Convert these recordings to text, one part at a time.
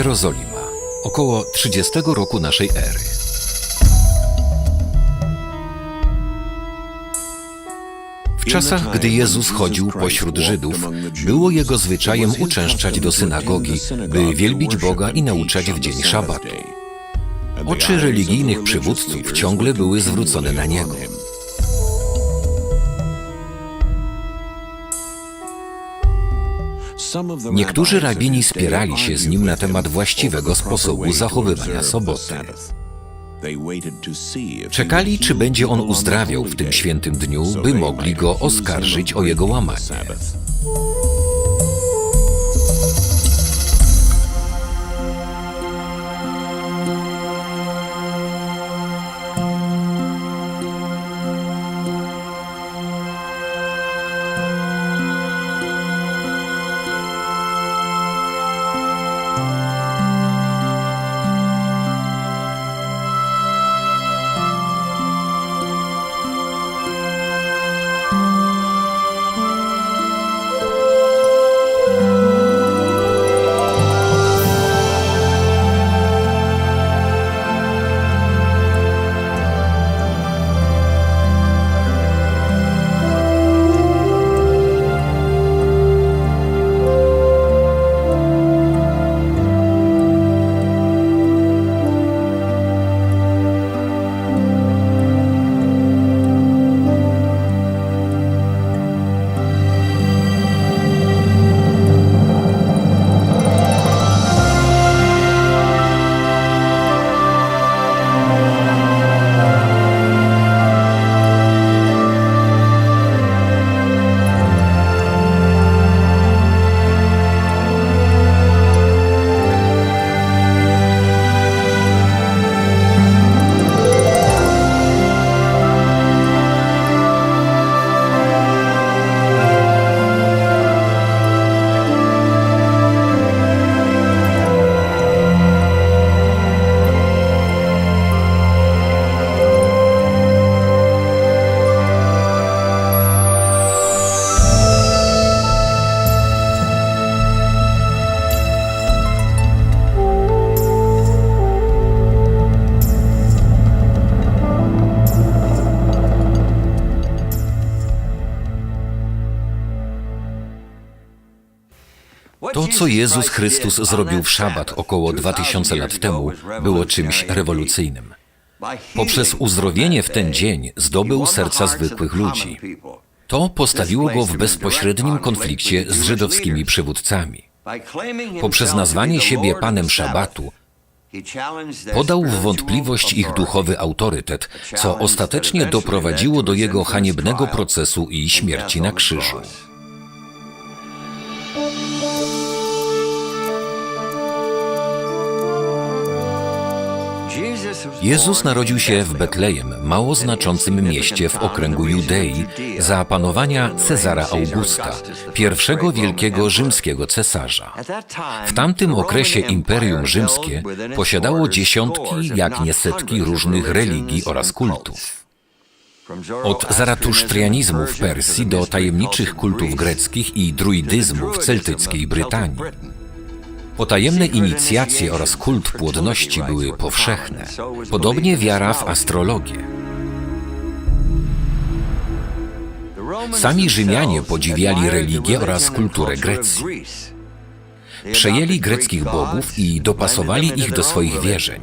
Jerozolima, około 30 roku naszej ery. W czasach, gdy Jezus chodził pośród Żydów, było jego zwyczajem uczęszczać do synagogi, by wielbić Boga i nauczać w dzień szabatu. Oczy religijnych przywódców ciągle były zwrócone na niego. Niektórzy rabini spierali się z nim na temat właściwego sposobu zachowywania soboty. Czekali, czy będzie on uzdrawiał w tym świętym dniu, by mogli go oskarżyć o jego łamanie. Jezus Chrystus zrobił w szabat około 2000 lat temu, było czymś rewolucyjnym. Poprzez uzdrowienie w ten dzień zdobył serca zwykłych ludzi. To postawiło go w bezpośrednim konflikcie z żydowskimi przywódcami. Poprzez nazwanie siebie Panem Szabatu podał w wątpliwość ich duchowy autorytet, co ostatecznie doprowadziło do jego haniebnego procesu i śmierci na krzyżu. Jezus narodził się w Betlejem, mało znaczącym mieście w okręgu Judei, za panowania Cezara Augusta, pierwszego wielkiego rzymskiego cesarza. W tamtym okresie Imperium Rzymskie posiadało dziesiątki, jak nie setki różnych religii oraz kultów. Od zaratusztrianizmu w Persji do tajemniczych kultów greckich i druidyzmu w celtyckiej Brytanii. Potajemne inicjacje oraz kult płodności były powszechne, podobnie wiara w astrologię. Sami Rzymianie podziwiali religię oraz kulturę Grecji. Przejęli greckich bogów i dopasowali ich do swoich wierzeń.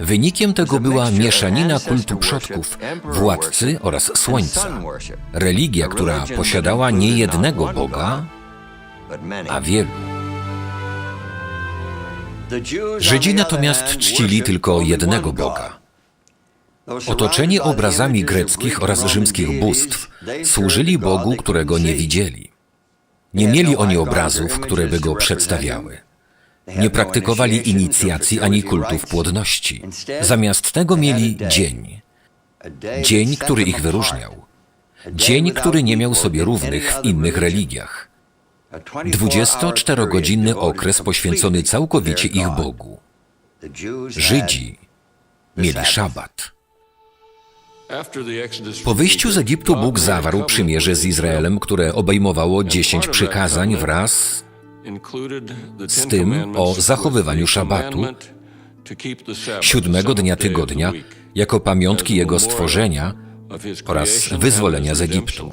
Wynikiem tego była mieszanina kultu przodków, władcy oraz słońca. Religia, która posiadała nie jednego Boga, a wielu. Żydzi natomiast czcili tylko jednego Boga. Otoczeni obrazami greckich oraz rzymskich bóstw, służyli Bogu, którego nie widzieli. Nie mieli oni obrazów, które by go przedstawiały. Nie praktykowali inicjacji ani kultów płodności. Zamiast tego mieli dzień. Dzień, który ich wyróżniał. Dzień, który nie miał sobie równych w innych religiach. 24-godzinny okres poświęcony całkowicie ich Bogu. Żydzi mieli szabat. Po wyjściu z Egiptu Bóg zawarł przymierze z Izraelem, które obejmowało dziesięć przykazań wraz z tym o zachowywaniu szabatu, siódmego dnia tygodnia, jako pamiątki Jego stworzenia oraz wyzwolenia z Egiptu.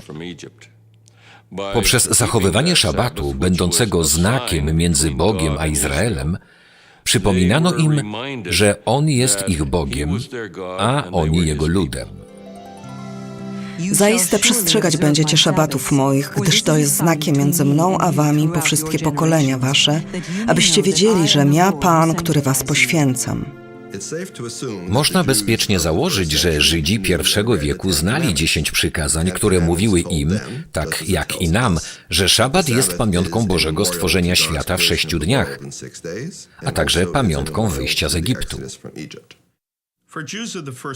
Poprzez zachowywanie szabatu, będącego znakiem między Bogiem a Izraelem, przypominano im, że On jest ich Bogiem, a oni Jego ludem. Zaiste przestrzegać będziecie szabatów moich, gdyż to jest znakiem między mną a wami po wszystkie pokolenia wasze, abyście wiedzieli, że ja Pan, który was poświęcam. Można bezpiecznie założyć, że Żydzi pierwszego wieku znali dziesięć przykazań, które mówiły im, tak jak i nam, że szabat jest pamiątką Bożego stworzenia świata w sześciu dniach, a także pamiątką wyjścia z Egiptu.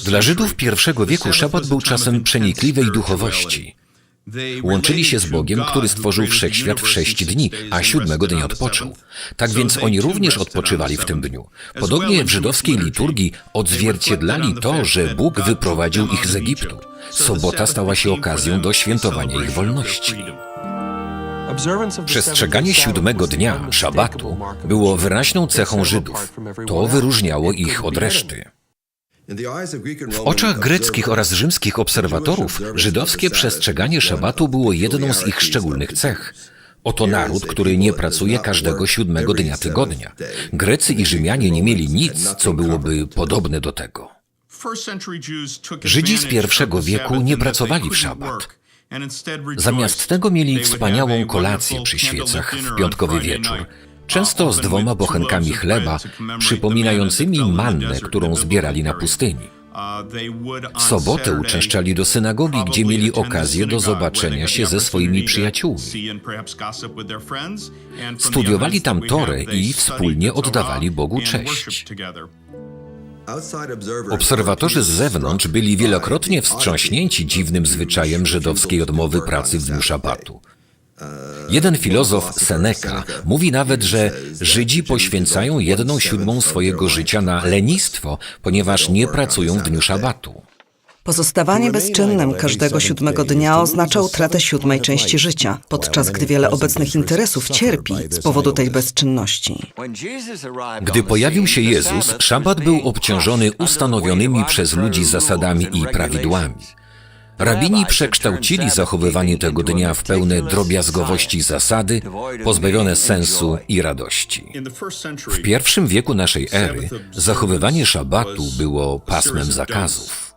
Dla Żydów pierwszego wieku szabat był czasem przenikliwej duchowości. Łączyli się z Bogiem, który stworzył wszechświat w sześć dni, a siódmego dnia odpoczął. Tak więc oni również odpoczywali w tym dniu. Podobnie w żydowskiej liturgii odzwierciedlali to, że Bóg wyprowadził ich z Egiptu. Sobota stała się okazją do świętowania ich wolności. Przestrzeganie siódmego dnia, szabatu, było wyraźną cechą Żydów. To wyróżniało ich od reszty. W oczach greckich oraz rzymskich obserwatorów żydowskie przestrzeganie szabatu było jedną z ich szczególnych cech. Oto naród, który nie pracuje każdego siódmego dnia tygodnia. Grecy i Rzymianie nie mieli nic, co byłoby podobne do tego. Żydzi z pierwszego wieku nie pracowali w szabat. Zamiast tego mieli wspaniałą kolację przy świecach w piątkowy wieczór, często z dwoma bochenkami chleba, przypominającymi mannę, którą zbierali na pustyni. W sobotę uczęszczali do synagogi, gdzie mieli okazję do zobaczenia się ze swoimi przyjaciółmi. Studiowali tam Torę i wspólnie oddawali Bogu cześć. Obserwatorzy z zewnątrz byli wielokrotnie wstrząśnięci dziwnym zwyczajem żydowskiej odmowy pracy w dniu szabatu. Jeden filozof, Seneca, mówi nawet, że Żydzi poświęcają jedną siódmą swojego życia na lenistwo, ponieważ nie pracują w dniu szabatu. Pozostawanie bezczynnym każdego siódmego dnia oznacza utratę siódmej części życia, podczas gdy wiele obecnych interesów cierpi z powodu tej bezczynności. Gdy pojawił się Jezus, szabat był obciążony ustanowionymi przez ludzi zasadami i prawidłami. Rabini przekształcili zachowywanie tego dnia w pełne drobiazgowości zasady, pozbawione sensu i radości. W pierwszym wieku naszej ery zachowywanie szabatu było pasmem zakazów.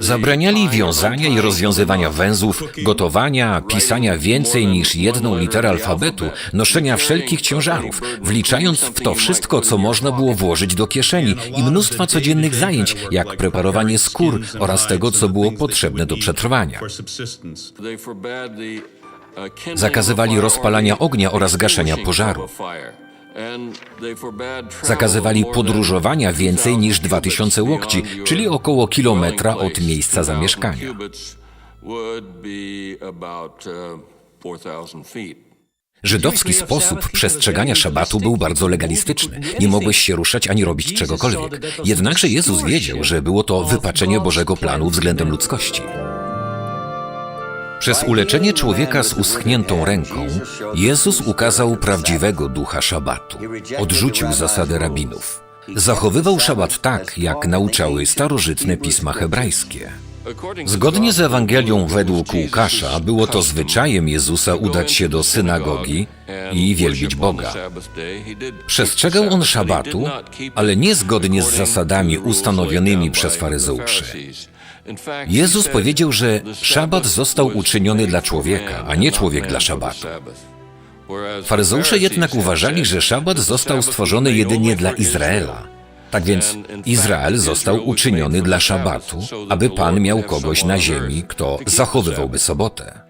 Zabraniali wiązania i rozwiązywania węzłów, gotowania, pisania więcej niż jedną literę alfabetu, noszenia wszelkich ciężarów, wliczając w to wszystko, co można było włożyć do kieszeni i mnóstwa codziennych zajęć, jak preparowanie skór oraz tego, co było potrzebne do przetrwania. Zakazywali rozpalania ognia oraz gaszenia pożaru. Zakazywali podróżowania więcej niż 2000 łokci, czyli około kilometra od miejsca zamieszkania. Żydowski sposób przestrzegania szabatu był bardzo legalistyczny. Nie mogłeś się ruszać ani robić czegokolwiek. Jednakże Jezus wiedział, że było to wypaczenie Bożego planu względem ludzkości. Przez uleczenie człowieka z uschniętą ręką, Jezus ukazał prawdziwego ducha szabatu. Odrzucił zasadę rabinów. Zachowywał szabat tak, jak nauczały starożytne pisma hebrajskie. Zgodnie z Ewangelią według Łukasza, było to zwyczajem Jezusa udać się do synagogi i wielbić Boga. Przestrzegał on szabatu, ale nie zgodnie z zasadami ustanowionymi przez faryzeuszy. Jezus powiedział, że szabat został uczyniony dla człowieka, a nie człowiek dla szabatu. Faryzeusze jednak uważali, że szabat został stworzony jedynie dla Izraela. Tak więc Izrael został uczyniony dla szabatu, aby Pan miał kogoś na ziemi, kto zachowywałby sobotę.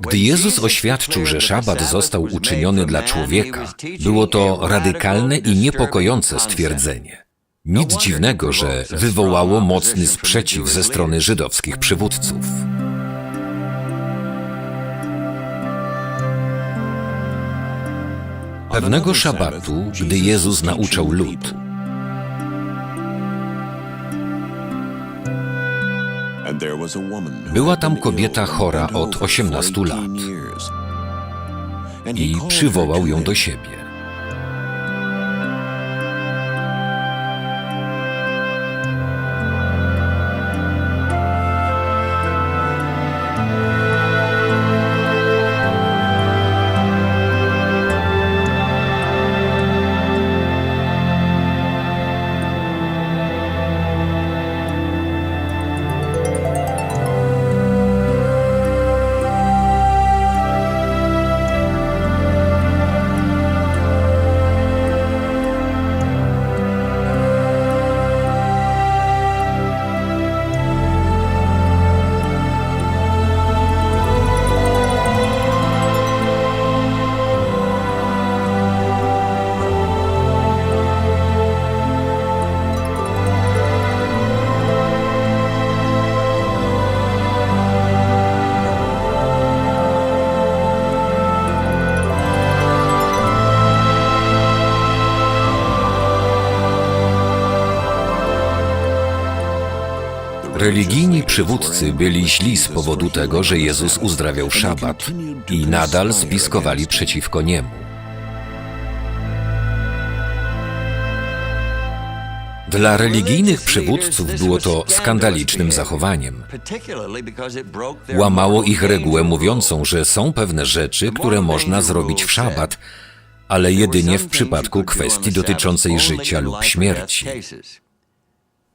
Gdy Jezus oświadczył, że szabat został uczyniony dla człowieka, było to radykalne i niepokojące stwierdzenie. Nic dziwnego, że wywołało mocny sprzeciw ze strony żydowskich przywódców. Pewnego szabatu, gdy Jezus nauczał lud, była tam kobieta chora od 18 lat. i przywołał ją do siebie. Religijni przywódcy byli źli z powodu tego, że Jezus uzdrawiał szabat i nadal spiskowali przeciwko niemu. Dla religijnych przywódców było to skandalicznym zachowaniem. Łamało ich regułę mówiącą, że są pewne rzeczy, które można zrobić w szabat, ale jedynie w przypadku kwestii dotyczącej życia lub śmierci.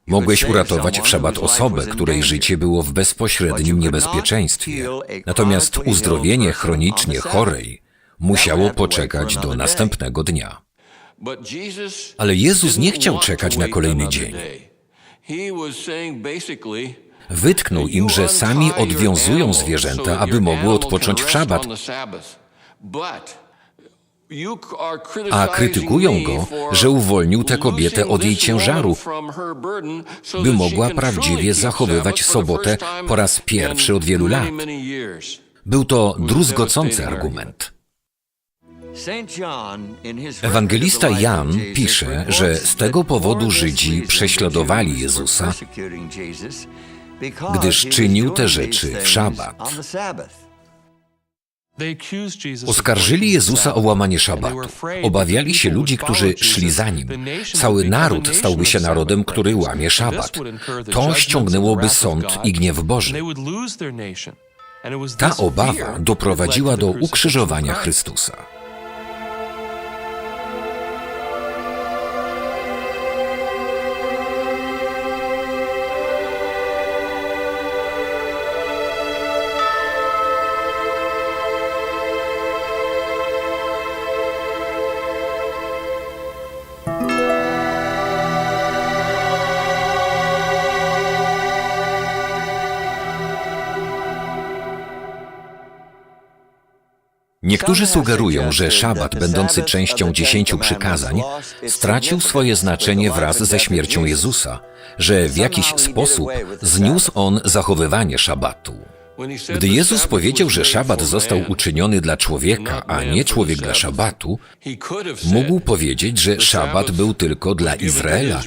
Mogłeś uratować w szabat osobę, której życie było w bezpośrednim niebezpieczeństwie. Natomiast uzdrowienie chronicznie chorej musiało poczekać do następnego dnia. Ale Jezus nie chciał czekać na kolejny dzień. Wytknął im, że sami odwiązują zwierzęta, aby mogły odpocząć w szabat, a krytykują go, że uwolnił tę kobietę od jej ciężaru, by mogła prawdziwie zachowywać sobotę po raz pierwszy od wielu lat. Był to druzgocący argument. Ewangelista Jan pisze, że z tego powodu Żydzi prześladowali Jezusa, gdyż czynił te rzeczy w szabat. Oskarżyli Jezusa o łamanie szabatu. Obawiali się ludzi, którzy szli za nim. Cały naród stałby się narodem, który łamie szabat. To ściągnęłoby sąd i gniew Boży. Ta obawa doprowadziła do ukrzyżowania Chrystusa. Niektórzy sugerują, że szabat, będący częścią dziesięciu przykazań, stracił swoje znaczenie wraz ze śmiercią Jezusa, że w jakiś sposób zniósł on zachowywanie szabatu. Gdy Jezus powiedział, że szabat został uczyniony dla człowieka, a nie człowiek dla szabatu, mógł powiedzieć, że szabat był tylko dla Izraela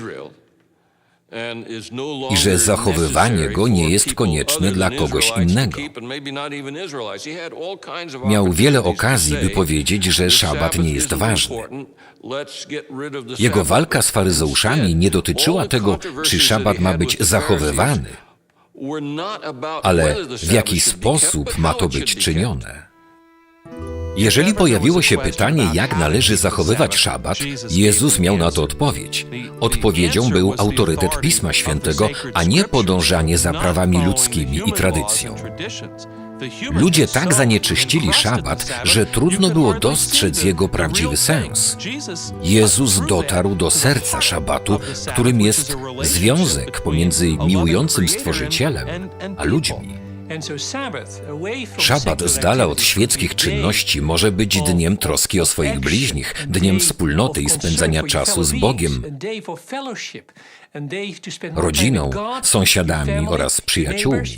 i że zachowywanie go nie jest konieczne dla kogoś innego. Miał wiele okazji, by powiedzieć, że szabat nie jest ważny. Jego walka z faryzeuszami nie dotyczyła tego, czy szabat ma być zachowywany, ale w jaki sposób ma to być czynione. Jeżeli pojawiło się pytanie, jak należy zachowywać szabat, Jezus miał na to odpowiedź. Odpowiedzią był autorytet Pisma Świętego, a nie podążanie za prawami ludzkimi i tradycją. Ludzie tak zanieczyścili szabat, że trudno było dostrzec jego prawdziwy sens. Jezus dotarł do serca szabatu, którym jest związek pomiędzy miłującym Stworzycielem a ludźmi. Szabat z dala od świeckich czynności może być dniem troski o swoich bliźnich, dniem wspólnoty i spędzania czasu z Bogiem, rodziną, sąsiadami oraz przyjaciółmi.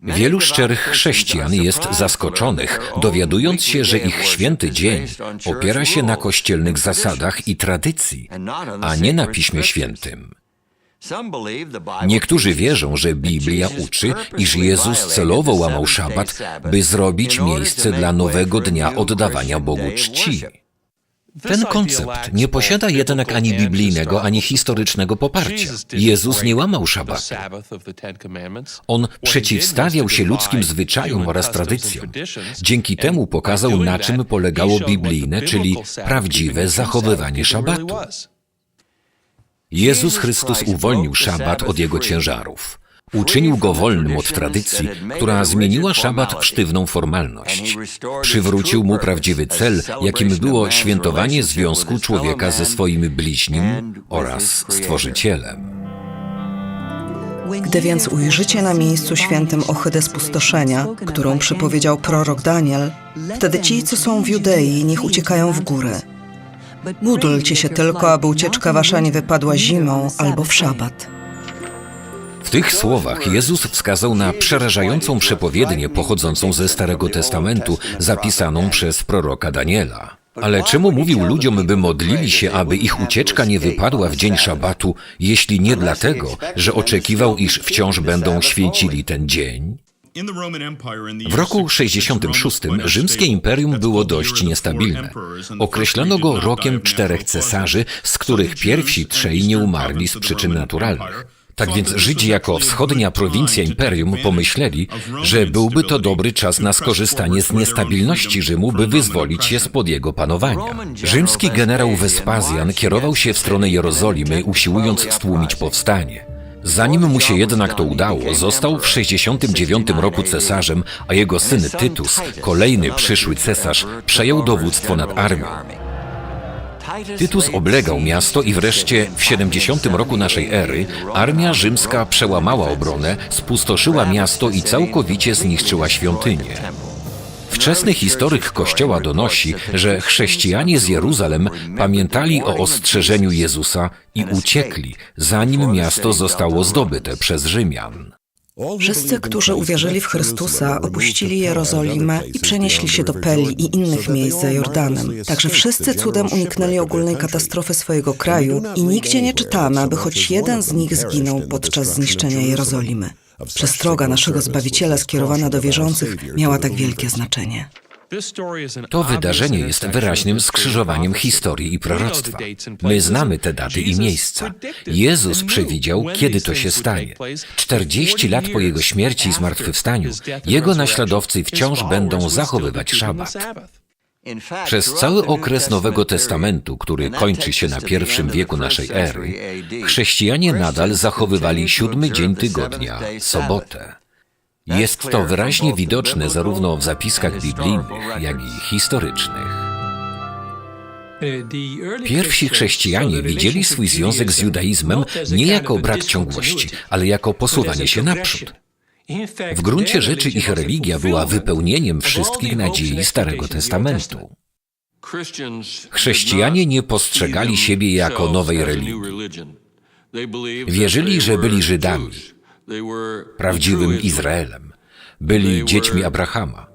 Wielu szczerych chrześcijan jest zaskoczonych, dowiadując się, że ich święty dzień opiera się na kościelnych zasadach i tradycji, a nie na Piśmie Świętym. Niektórzy wierzą, że Biblia uczy, iż Jezus celowo łamał szabat, by zrobić miejsce dla nowego dnia oddawania Bogu czci. Ten koncept nie posiada jednak ani biblijnego, ani historycznego poparcia. Jezus nie łamał szabatu. On przeciwstawiał się ludzkim zwyczajom oraz tradycjom. Dzięki temu pokazał, na czym polegało biblijne, czyli prawdziwe zachowywanie szabatu. Jezus Chrystus uwolnił szabat od jego ciężarów. Uczynił go wolnym od tradycji, która zmieniła szabat w sztywną formalność. Przywrócił mu prawdziwy cel, jakim było świętowanie związku człowieka ze swoim bliźnim oraz Stworzycielem. Gdy więc ujrzycie na miejscu świętym ohydę spustoszenia, którą przypowiedział prorok Daniel, wtedy ci, co są w Judei, niech uciekają w góry. Módlcie się tylko, aby ucieczka wasza nie wypadła zimą albo w szabat. W tych słowach Jezus wskazał na przerażającą przepowiednię pochodzącą ze Starego Testamentu, zapisaną przez proroka Daniela. Ale czemu mówił ludziom, by modlili się, aby ich ucieczka nie wypadła w dzień szabatu, jeśli nie dlatego, że oczekiwał, iż wciąż będą święcili ten dzień? W roku 66 rzymskie imperium było dość niestabilne. Określono go rokiem czterech cesarzy, z których pierwsi trzej nie umarli z przyczyn naturalnych. Tak więc Żydzi jako wschodnia prowincja imperium pomyśleli, że byłby to dobry czas na skorzystanie z niestabilności Rzymu, by wyzwolić się spod jego panowania. Rzymski generał Wespazjan kierował się w stronę Jerozolimy, usiłując stłumić powstanie. Zanim mu się jednak to udało, został w 69 roku cesarzem, a jego syn Tytus, kolejny przyszły cesarz, przejął dowództwo nad armią. Tytus oblegał miasto i wreszcie w 70 roku naszej ery armia rzymska przełamała obronę, spustoszyła miasto i całkowicie zniszczyła świątynię. Wczesny historyk Kościoła donosi, że chrześcijanie z Jeruzalem pamiętali o ostrzeżeniu Jezusa i uciekli, zanim miasto zostało zdobyte przez Rzymian. Wszyscy, którzy uwierzyli w Chrystusa, opuścili Jerozolimę i przenieśli się do Peli i innych miejsc za Jordanem. Także wszyscy cudem uniknęli ogólnej katastrofy swojego kraju i nigdzie nie czytamy, aby choć jeden z nich zginął podczas zniszczenia Jerozolimy. Przestroga naszego Zbawiciela skierowana do wierzących miała tak wielkie znaczenie. To wydarzenie jest wyraźnym skrzyżowaniem historii i proroctwa. My znamy te daty i miejsca. Jezus przewidział, kiedy to się stanie. 40 lat po Jego śmierci i zmartwychwstaniu, Jego naśladowcy wciąż będą zachowywać szabat. Przez cały okres Nowego Testamentu, który kończy się na pierwszym wieku naszej ery, chrześcijanie nadal zachowywali siódmy dzień tygodnia, sobotę. Jest to wyraźnie widoczne zarówno w zapiskach biblijnych, jak i historycznych. Pierwsi chrześcijanie widzieli swój związek z judaizmem nie jako brak ciągłości, ale jako posuwanie się naprzód. W gruncie rzeczy ich religia była wypełnieniem wszystkich nadziei Starego Testamentu. Chrześcijanie nie postrzegali siebie jako nowej religii. Wierzyli, że byli Żydami, prawdziwym Izraelem, byli dziećmi Abrahama.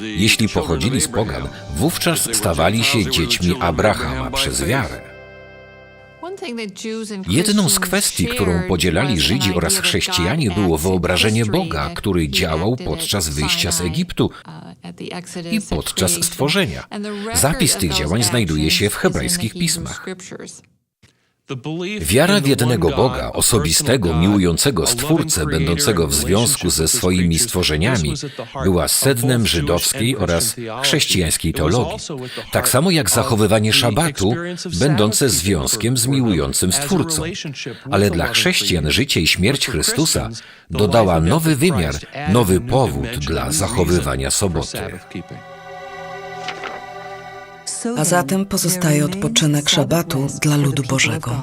Jeśli pochodzili z pogan, wówczas stawali się dziećmi Abrahama przez wiarę. Jedną z kwestii, którą podzielali Żydzi oraz chrześcijanie, było wyobrażenie Boga, który działał podczas wyjścia z Egiptu i podczas stworzenia. Zapis tych działań znajduje się w hebrajskich pismach. Wiara w jednego Boga, osobistego, miłującego Stwórcę, będącego w związku ze swoimi stworzeniami, była sednem żydowskiej oraz chrześcijańskiej teologii. Tak samo jak zachowywanie szabatu, będące związkiem z miłującym Stwórcą. Ale dla chrześcijan życie i śmierć Chrystusa dodała nowy wymiar, nowy powód dla zachowywania soboty. A zatem pozostaje odpoczynek szabatu dla ludu Bożego.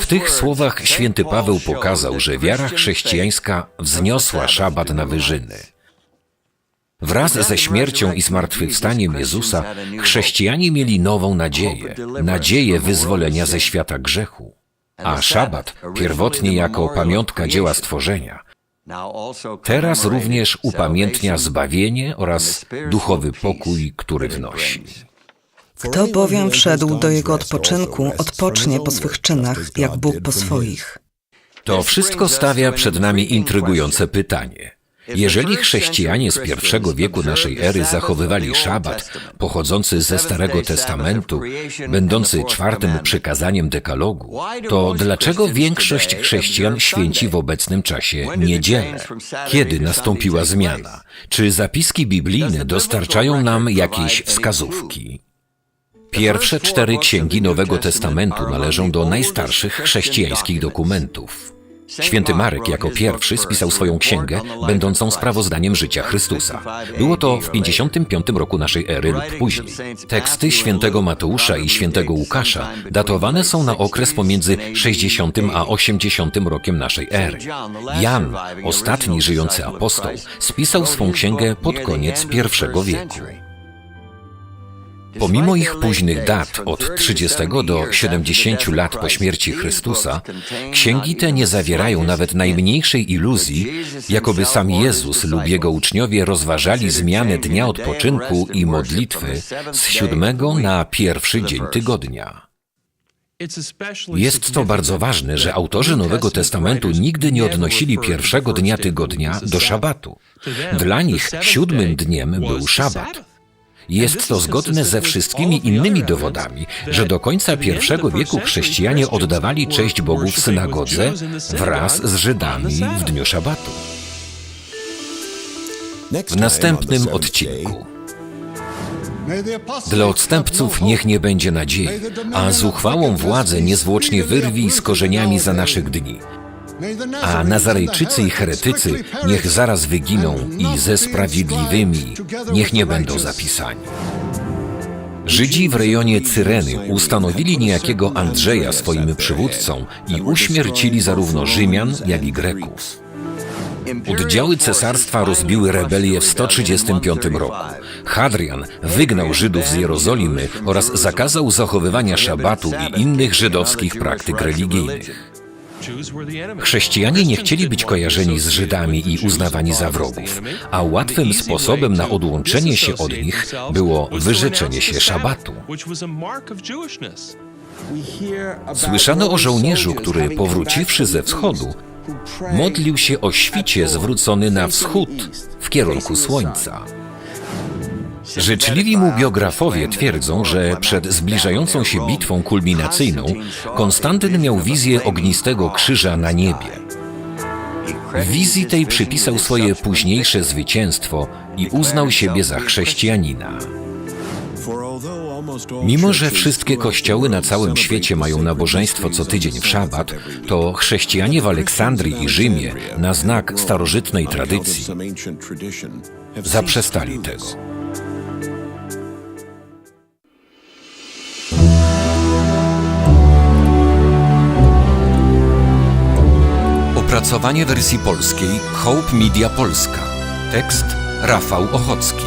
W tych słowach święty Paweł pokazał, że wiara chrześcijańska wzniosła szabat na wyżyny. Wraz ze śmiercią i zmartwychwstaniem Jezusa chrześcijanie mieli nową nadzieję, nadzieję wyzwolenia ze świata grzechu. A szabat, pierwotnie jako pamiątka dzieła stworzenia, teraz również upamiętnia zbawienie oraz duchowy pokój, który wnosi. Kto bowiem wszedł do jego odpoczynku, odpocznie po swych czynach, jak Bóg po swoich. To wszystko stawia przed nami intrygujące pytanie. Jeżeli chrześcijanie z pierwszego wieku naszej ery zachowywali szabat pochodzący ze Starego Testamentu, będący czwartym przykazaniem dekalogu, to dlaczego większość chrześcijan święci w obecnym czasie niedzielę? Kiedy nastąpiła zmiana? Czy zapiski biblijne dostarczają nam jakieś wskazówki? Pierwsze cztery księgi Nowego Testamentu należą do najstarszych chrześcijańskich dokumentów. Święty Marek jako pierwszy spisał swoją księgę, będącą sprawozdaniem życia Chrystusa. Było to w 55 roku naszej ery lub później. Teksty świętego Mateusza i świętego Łukasza datowane są na okres pomiędzy 60 a 80 rokiem naszej ery. Jan, ostatni żyjący apostoł, spisał swą księgę pod koniec I wieku. Pomimo ich późnych dat, od 30 do 70 lat po śmierci Chrystusa, księgi te nie zawierają nawet najmniejszej iluzji, jakoby sam Jezus lub jego uczniowie rozważali zmianę dnia odpoczynku i modlitwy z siódmego na pierwszy dzień tygodnia. Jest to bardzo ważne, że autorzy Nowego Testamentu nigdy nie odnosili pierwszego dnia tygodnia do szabatu. Dla nich siódmym dniem był szabat. Jest to zgodne ze wszystkimi innymi dowodami, że do końca I wieku chrześcijanie oddawali cześć Bogu w synagodze wraz z Żydami w dniu szabatu. W następnym odcinku. Dla odstępców niech nie będzie nadziei, a zuchwałą władzę niezwłocznie wyrwij z korzeniami za naszych dni. A Nazarejczycy i heretycy niech zaraz wyginą i ze sprawiedliwymi niech nie będą zapisani. Żydzi w rejonie Cyreny ustanowili niejakiego Andrzeja swoim przywódcą i uśmiercili zarówno Rzymian, jak i Greków. Oddziały cesarstwa rozbiły rebelię w 135 roku. Hadrian wygnał Żydów z Jerozolimy oraz zakazał zachowywania szabatu i innych żydowskich praktyk religijnych. Chrześcijanie nie chcieli być kojarzeni z Żydami i uznawani za wrogów, a łatwym sposobem na odłączenie się od nich było wyrzeczenie się szabatu. Słyszano o żołnierzu, który powróciwszy ze wschodu, modlił się o świcie zwrócony na wschód w kierunku słońca. Życzliwi mu biografowie twierdzą, że przed zbliżającą się bitwą kulminacyjną Konstantyn miał wizję ognistego krzyża na niebie. Wizji tej przypisał swoje późniejsze zwycięstwo i uznał siebie za chrześcijanina. Mimo, że wszystkie kościoły na całym świecie mają nabożeństwo co tydzień w szabat, to chrześcijanie w Aleksandrii i Rzymie, na znak starożytnej tradycji, zaprzestali tego. Opracowanie wersji polskiej Hope Media Polska. Tekst Rafał Ochocki.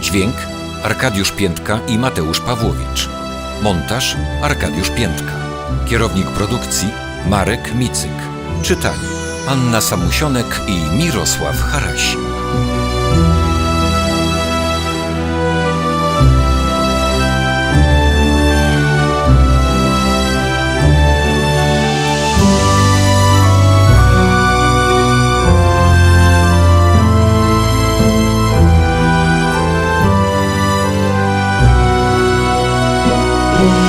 Dźwięk Arkadiusz Piętka i Mateusz Pawłowicz. Montaż Arkadiusz Piętka. Kierownik produkcji Marek Micyk. Czytali Anna Samusionek i Mirosław Harasi. Oh.